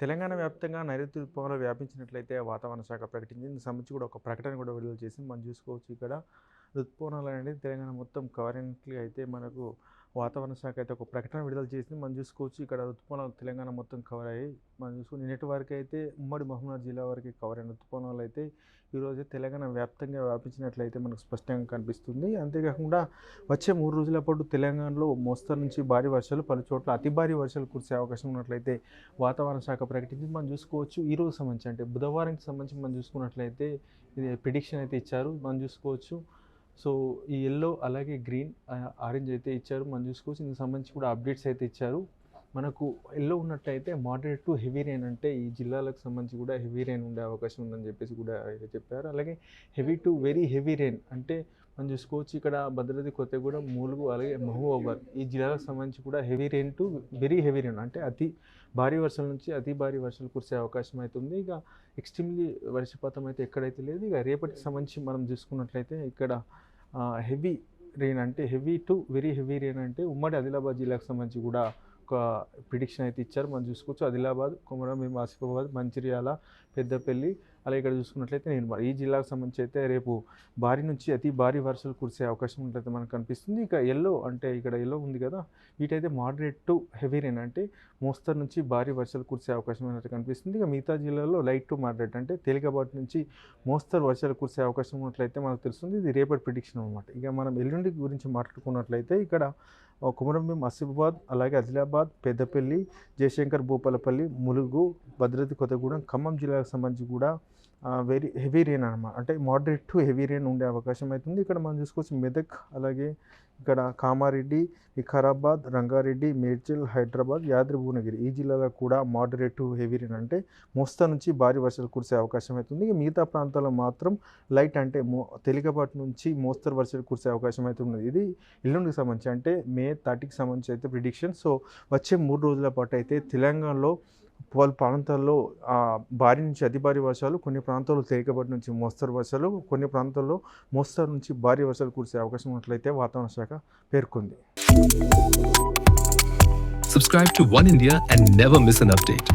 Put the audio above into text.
తెలంగాణ వ్యాప్తంగా నైరుతి ఋతుపవనాలు వ్యాపించినట్లయితే వాతావరణ శాఖ ప్రకటించింది. దీనికి సంబంధించి కూడా ఒక ప్రకటన కూడా విడుదల చేసింది. మనం చూసుకోవచ్చు ఇక్కడ ఋతుపవనాలు అనేది తెలంగాణ మొత్తం కవర్ అయితే మనకు వాతావరణ శాఖ అయితే ఒక ప్రకటన విడుదల చేసింది. మనం చూసుకోవచ్చు ఇక్కడ ఋతుపవనాలు తెలంగాణ మొత్తం కవర్ అయ్యాయి. మనం చూసుకుని నిన్నటి వరకు అయితే ఉమ్మడి మహబూబ్నగర్ జిల్లా వరకు కవర్ అయిన ఋతుపవనాలు అయితే ఈరోజు తెలంగాణ వ్యాప్తంగా వ్యాపించినట్లయితే మనకు స్పష్టంగా కనిపిస్తుంది. అంతేకాకుండా వచ్చే మూడు రోజుల పాటు తెలంగాణలో మోస్తరు నుంచి భారీ వర్షాలు పలు చోట్ల అతి భారీ వర్షాలు కురిసే అవకాశం ఉన్నట్లయితే వాతావరణ శాఖ ప్రకటించింది. మనం చూసుకోవచ్చు ఈ రోజు సంబంధించి అంటే బుధవారానికి సంబంధించి మనం చూసుకున్నట్లయితే ఇది ప్రిడిక్షన్ అయితే ఇచ్చారు. మనం చూసుకోవచ్చు సో ఈ ఎల్లో అలాగే గ్రీన్ ఆరెంజ్ అయితే ఇచ్చారు. మనం చూసుకోవచ్చు ఇందుకు సంబంధించి కూడా అప్డేట్స్ అయితే ఇచ్చారు. మనకు ఎల్లో ఉన్నట్టయితే మోడరేట్ టు హెవీ రెయిన్ అంటే ఈ జిల్లాలకు సంబంధించి కూడా హెవీ రెయిన్ ఉండే అవకాశం ఉందని చెప్పేసి కూడా అయితే చెప్పారు. అలాగే heavy to very heavy rain అంటే మనం చూసుకోవచ్చు ఇక్కడ భద్రాద్రి కొత్తగూడెం మూలుగు అలాగే మహబూబాబాద్ ఈ జిల్లాలకు సంబంధించి కూడా heavy rain to very heavy rain అంటే అతి భారీ వర్షాల నుంచి అతి భారీ వర్షాలు కురిసే అవకాశం అయితే ఉంది. ఇక ఎక్స్ట్రీమ్లీ వర్షపాతం అయితే ఎక్కడైతే లేదు. ఇక రేపటికి సంబంధించి మనం చూసుకున్నట్లయితే ఇక్కడ హెవీ రెయిన్ అంటే heavy to very heavy rain అంటే ఉమ్మడి ఆదిలాబాద్ జిల్లాకు సంబంధించి కూడా ఒక ప్రిడిక్షన్ అయితే ఇచ్చారు. మనం చూసుకోవచ్చు. ఆదిలాబాద్ కొమరం ఆసిఫాబాద్ మంచిర్యాల పెద్దపల్లి అలాగే ఇక్కడ చూసుకున్నట్లయితే నేను ఈ జిల్లాకు సంబంధించి అయితే రేపు భారీ నుంచి అతి భారీ వర్షాలు కురిసే అవకాశం ఉంటుందైతే మనకు కనిపిస్తుంది. ఇక ఎల్లో అంటే ఇక్కడ ఎల్లో ఉంది కదా వీటైతే మోడరేట్ టు హెవీ రెయిన్ అంటే మోస్తరు నుంచి భారీ వర్షాలు కురిసే అవకాశం ఉన్నట్టు కనిపిస్తుంది. ఇక మిగతా జిల్లాలో లైట్ టు మోడరేట్ అంటే తేలికపాటి నుంచి మోస్తరు వర్షాలు కురిసే అవకాశం ఉన్నట్లయితే మనకు తెలుస్తుంది. ఇది రేపటి ప్రిడిక్షన్ అనమాట ఇక మనం ఎల్లుండి గురించి మాట్లాడుకున్నట్లయితే ఇక్కడ కుమరంభీం ఆసిఫాబాద్ అలాగే ఆదిలాబాద్ పెద్దపల్లి జయశంకర్ భూపాలపల్లి ములుగు భద్రాద్రి కొత్తగూడెం ఖమ్మం జిల్లాకు సంబంధించి కూడా వెరీ హెవీ రెయిన్ అనమాట అంటే మోడరేట్ టు హెవీ రెయిన్ ఉండే అవకాశం అవుతుంది ఇక్కడ మనం చూసుకోవచ్చు మెదక్ అలాగే ఇక్కడ కామారెడ్డి వికారాబాద్ రంగారెడ్డి మేడ్చల్ హైదరాబాద్ యాద్రి భువనగిరి ఈ జిల్లాలో కూడా మోడరేట్ టు హెవీ రెయిన్ అంటే మోస్తా నుంచి భారీ వర్షాలు కురిసే అవకాశం అవుతుంది ఇక మిగతా ప్రాంతాల్లో మాత్రం లైట్ అంటే మో తేలికపాటి నుంచి మోస్తరు వర్షాలు కురిసే అవకాశం అయితే ఉన్నది. ఇది ఎల్లుండికి సంబంధించి అంటే మే థర్టీకి సంబంధించి అయితే ప్రిడిక్షన్ సో వచ్చే మూడు రోజుల పాటు అయితే తెలంగాణలో పలు ప్రాంతాల్లో భారీ నుంచి అతి భారీ వర్షాలు కొన్ని ప్రాంతాల్లో తేలికపాటి నుంచి మోస్తరు వర్షాలు కొన్ని ప్రాంతాల్లో మోస్తరు నుంచి భారీ వర్షాలు కురిసే అవకాశం ఉన్నట్లయితే వాతావరణ శాఖ పేర్కొంది Subscribe to One India and never miss an update.